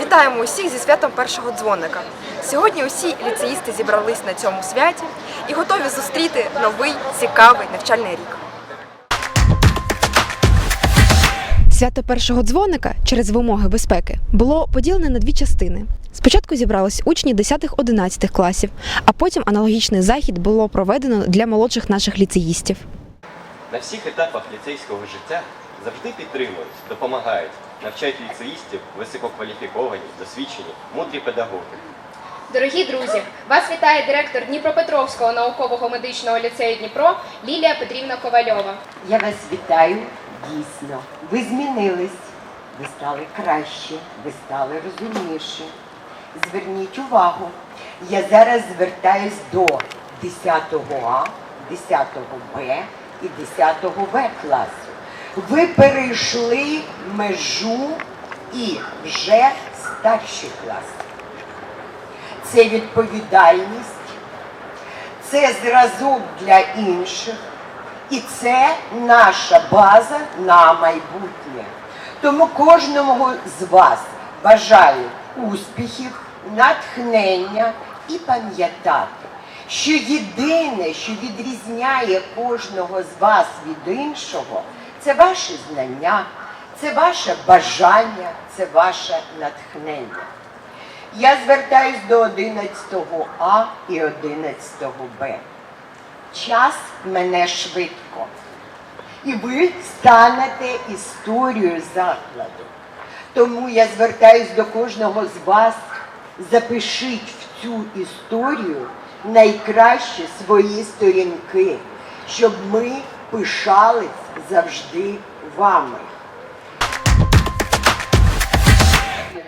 Вітаємо усіх зі святом першого дзвоника. Сьогодні усі ліцеїсти зібрались на цьому святі і готові зустріти новий цікавий навчальний рік. Свято першого дзвоника через вимоги безпеки було поділене на дві частини. Спочатку зібрались учні 10-11 класів, а потім аналогічний захід було проведено для молодших наших ліцеїстів. На всіх етапах ліцейського життя завжди підтримують, допомагають, навчають ліцеїстів висококваліфіковані, досвідчені, мудрі педагоги. Дорогі друзі, вас вітає директор Дніпропетровського наукового медичного ліцею Дніпро Лілія Петрівна Ковальова. Я вас вітаю дійсно. Ви змінились, ви стали краще, ви стали розумніші. Зверніть увагу, я зараз звертаюсь до 10 А, 10 Б і 10 В класу. Ви перейшли межу і вже старші класи. Це відповідальність, це зразок для інших. І це наша база на майбутнє. Тому кожному з вас бажаю успіхів, натхнення і пам'ятати, що єдине, що відрізняє кожного з вас від іншого, це ваші знання, це ваше бажання, це ваше натхнення. Я звертаюсь до 11 А і 11 Б. Час мене швидко. І ви станете історією закладу. Тому я звертаюсь до кожного з вас, запишіть в цю історію найкращі свої сторінки, щоб ми пишались завжди вами.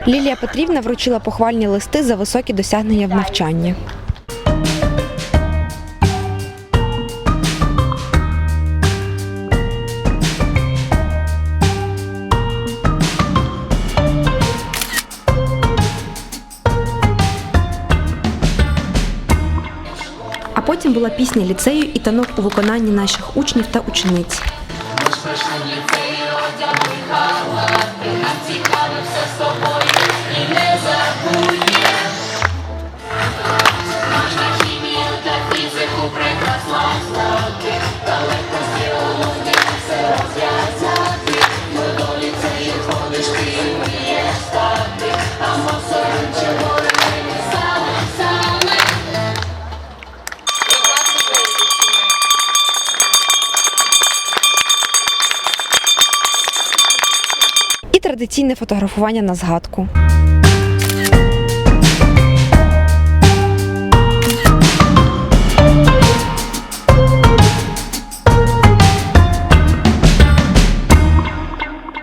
Лілія Петрівна вручила похвальні листи за високі досягнення в навчанні. Потім була пісня ліцею і танок у виконанні наших учнів та учениць. І традиційне фотографування на згадку.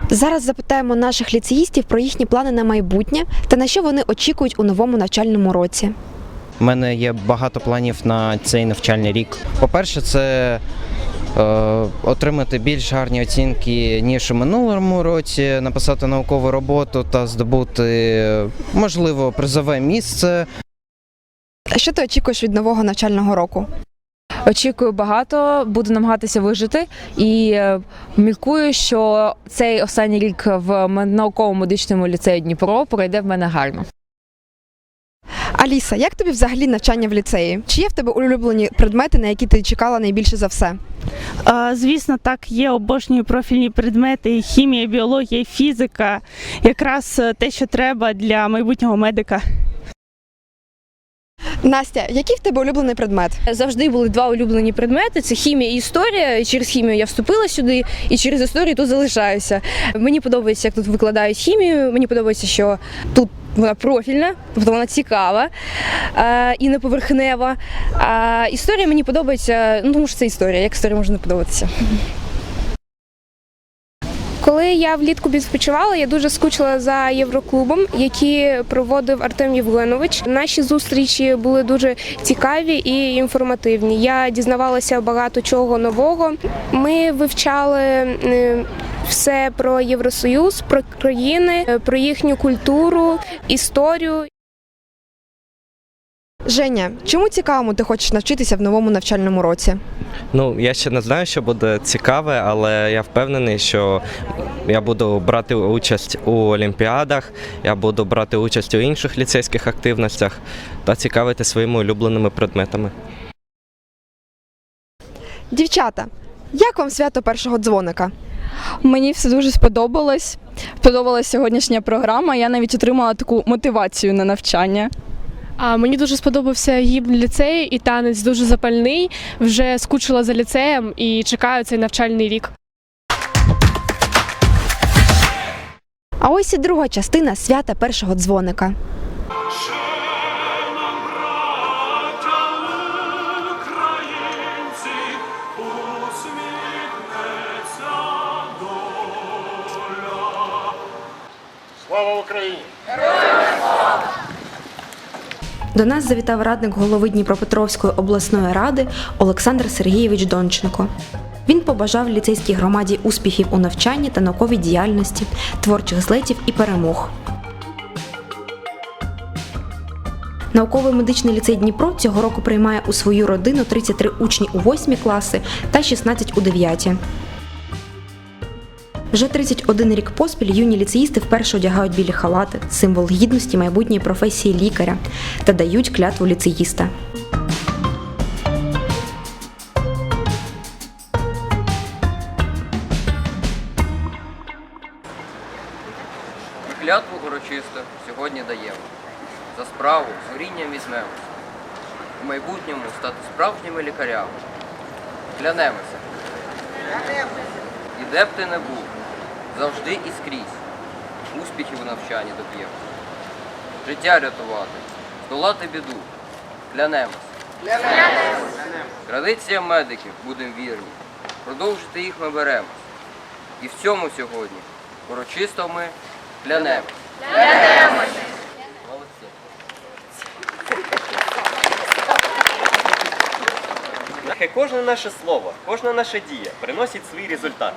Зараз запитаємо наших ліцеїстів про їхні плани на майбутнє та на що вони очікують у новому навчальному році. У мене є багато планів на цей навчальний рік. По-перше, це отримати більш гарні оцінки, ніж у минулому році, написати наукову роботу та здобути, можливо, призове місце. Що ти очікуєш від нового навчального року? Очікую багато, буду намагатися вижити і е, міркую, що цей останній рік в м- науково-медичному ліцеї Дніпро пройде в мене гарно. Аліса, як тобі взагалі навчання в ліцеї? Чи є в тебе улюблені предмети, на які ти чекала найбільше за все? А, Звісно, так є обожнюю профільні предмети, хімія, біологія, фізика, якраз е, те, що треба для майбутнього медика. Настя, який в тебе улюблений предмет? Завжди були два улюблені предмети: це хімія і історія. І через хімію я вступила сюди, і через історію тут залишаюся. Мені подобається, як тут викладають хімію. Мені подобається, що тут вона профільна, тобто вона цікава е, і не поверхнева. А історія мені подобається, ну тому що це історія. Як історія може не подобатися? Коли я влітку відпочивала, я дуже скучила за Євроклубом, який проводив Артем Євгенович. Наші зустрічі були дуже цікаві і інформативні. Я дізнавалася багато чого нового. Ми вивчали е, все про Євросоюз, про країни, е, про їхню культуру, історію. Женя, чому цікавому ти хочеш навчитися в новому навчальному році? Ну, я ще не знаю, що буде цікаве, але я впевнений, що я буду брати участь у олімпіадах, я буду брати участь у інших ліцейських активностях та цікавити своїми улюбленими предметами. Дівчата, як вам свято першого дзвоника? Мені все дуже сподобалось. Сподобалась сьогоднішня програма. Я навіть отримала таку мотивацію на навчання. А мені дуже сподобався гімн ліцею і танець дуже запальний. Вже скучила за ліцеєм і чекаю цей навчальний рік. А ось і друга частина свята першого дзвоника. Слава Україні! До нас завітав радник голови Дніпропетровської обласної ради Олександр Сергійович Донченко. Він побажав ліцейській громаді успіхів у навчанні та науковій діяльності, творчих злетів і перемог. Науковий медичний ліцей Дніпро цього року приймає у свою родину 33 учні у 8 класи та 16 у 9. Вже 31 рік поспіль юні ліцеїсти вперше одягають білі халати, символ гідності майбутньої професії лікаря, та дають клятву ліцеїста. Клятву урочисто сьогодні даємо. За справу з горінням візьмемося. У майбутньому стати справжніми лікарями. Клянемося. І де б ти не був, завжди і скрізь. Успіхів у навчанні доб'ємо. Життя рятувати, здолати біду. Клянемося. Традиціям медиків будемо вірні. Продовжити їх ми беремо. І в цьому сьогодні урочисто ми клянемо. Молодці. Нехай кожне наше слово, кожна наша дія приносить свій результат.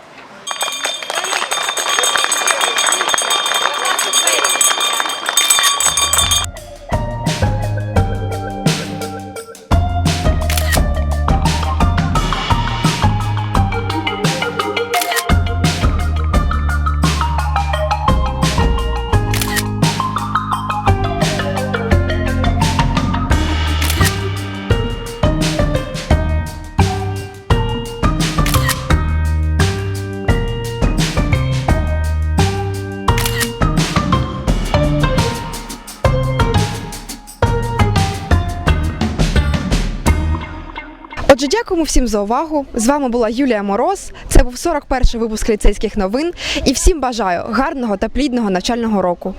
Дякуємо всім за увагу. З вами була Юлія Мороз. Це був 41-й випуск ліцейських новин. І всім бажаю гарного та плідного навчального року.